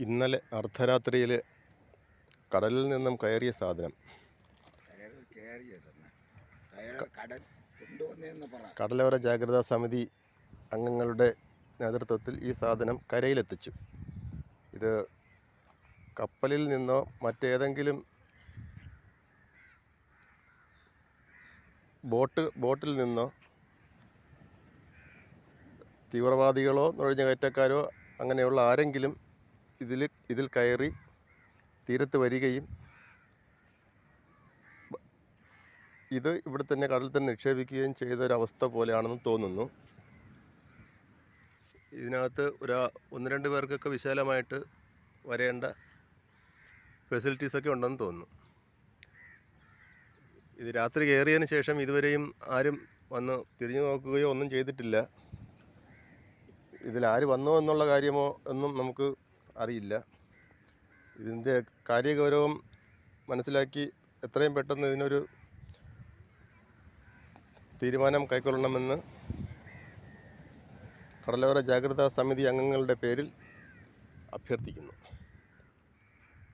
ഇന്നലെ അർദ്ധരാത്രിയിൽ കടലിൽ നിന്നും കയറിയ സാധനം. കടലോര ജാഗ്രതാ സമിതി അംഗങ്ങളുടെ നേതൃത്വത്തിൽ ഈ സാധനം കരയിലെത്തിച്ചു. ഇത് കപ്പലിൽ നിന്നോ മറ്റേതെങ്കിലും ബോട്ട് ബോട്ടിൽ നിന്നോ തീവ്രവാദികളോ നുഴഞ്ഞുകയറ്റക്കാരോ അങ്ങനെയുള്ള ആരെങ്കിലും ഇതിൽ ഇതിൽ കയറി തീരത്ത് വരികയും ഇത് ഇവിടെ തന്നെ കടലിൽ തന്നെ നിക്ഷേപിക്കുകയും ചെയ്ത ഒരവസ്ഥ പോലെയാണെന്ന് തോന്നുന്നു. ഇതിനകത്ത് ഒരു ഒന്ന് രണ്ട് പേർക്കൊക്കെ വിശാലമായിട്ട് വരേണ്ട ഫെസിലിറ്റീസൊക്കെ ഉണ്ടെന്ന് തോന്നുന്നു. ഇത് രാത്രി കയറിയതിന് ശേഷം ഇതുവരെയും ആരും വന്ന് തിരിഞ്ഞു നോക്കുകയോ ഒന്നും ചെയ്തിട്ടില്ല. ഇതിൽ ആര് വന്നോ എന്നുള്ള കാര്യമോ ഒന്നും നമുക്ക് അറിയില്ല. ഇതിന്റെ കാര്യഗൗരവം മനസ്സിലാക്കി എത്രയും പെട്ടെന്ന് ഇതിനൊരു തീരുമാനം കൈക്കൊള്ളണമെന്ന് കടലോര ജാഗ്രതാ സമിതി അംഗങ്ങളുടെ പേരിൽ അഭ്യർത്ഥിക്കുന്നു.